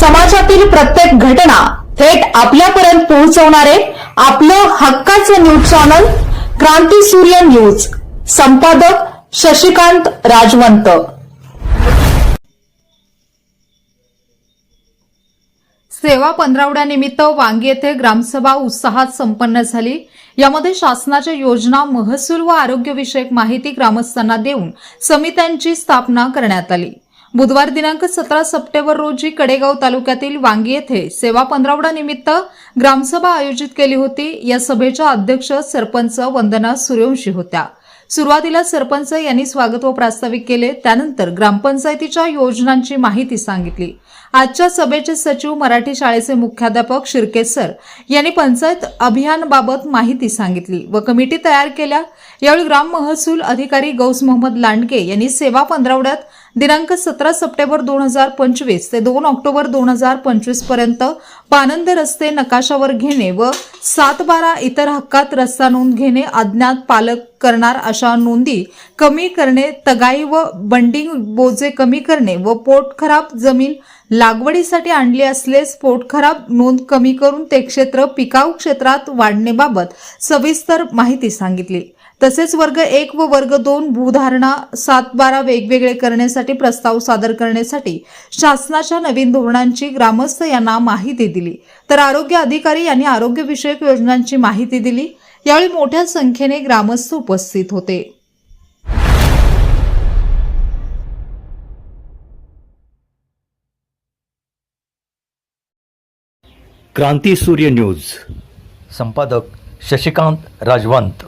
समाजातील प्रत्येक घटना थेट आपल्यापर्यंत पोहोचवणारे आपलं हक्काचं न्यूज चॅनल क्रांती सूर्य न्यूज. संपादक शशिकांत राजवंत. सेवा पंधरावड्यानिमित्त वांगी येथे ग्रामसभा उत्साहात संपन्न झाली. यामध्ये शासनाच्या योजना महसूल व आरोग्यविषयक माहिती ग्रामस्थांना देऊन समित्यांची स्थापना करण्यात आली. बुधवार दिनांक सतरा सप्टेंबर रोजी कडेगाव तालुक्यातील वांगी येथे सेवा पंधरवडा निमित्त ग्रामसभा आयोजित केली होती. या सभेच्या अध्यक्ष सरपंच वंदना सूर्यवंशी होत्या. सुरुवातीला सरपंच यांनी स्वागत व प्रास्ताविक केले. त्यानंतर ग्रामपंचायतीच्या योजनांची माहिती सांगितली. आजच्या सभेचे सचिव मराठी शाळेचे मुख्याध्यापक शिर्के सर यांनी पंचायत अभियानबाबत माहिती सांगितली व कमिटी तयार केल्या. यावेळी ग्राम महसूल अधिकारी गौस मोहम्मद लांडगे यांनी सेवा पंधरावड्यात दिनांक सतरा सप्टेंबर दोन हजार पंचवीस ते दोन ऑक्टोबर दोन हजार पंचवीसपर्यंत पानंद रस्ते नकाशावर घेणे व सात बारा इतर हक्कात रस्ता नोंद घेणे अज्ञात पालक करणार अशा नोंदी कमी करणे तगाई व बंडिंग बोजे कमी करणे व पोट खराब जमीन लागवडीसाठी आणली असलेस पोटखराब नोंद कमी करून ते क्षेत्र पिकाऊ क्षेत्रात वाढणेबाबत सविस्तर माहिती सांगितली. तसेच वर्ग एक व वर्ग दोन भूधारणा सात बारा वेगवेगळे करण्यासाठी प्रस्ताव सादर करण्यासाठी शासनाच्या नवीन धोरणांची ग्रामस्थ यांना माहिती दिली. तर आरोग्य अधिकारी यांनी आरोग्यविषयक योजनांची माहिती दिली. यावेळी मोठ्या संख्येने ग्रामस्थ उपस्थित होते. क्रांती सूर्य न्यूज. संपादक शशिकांत राजवंत.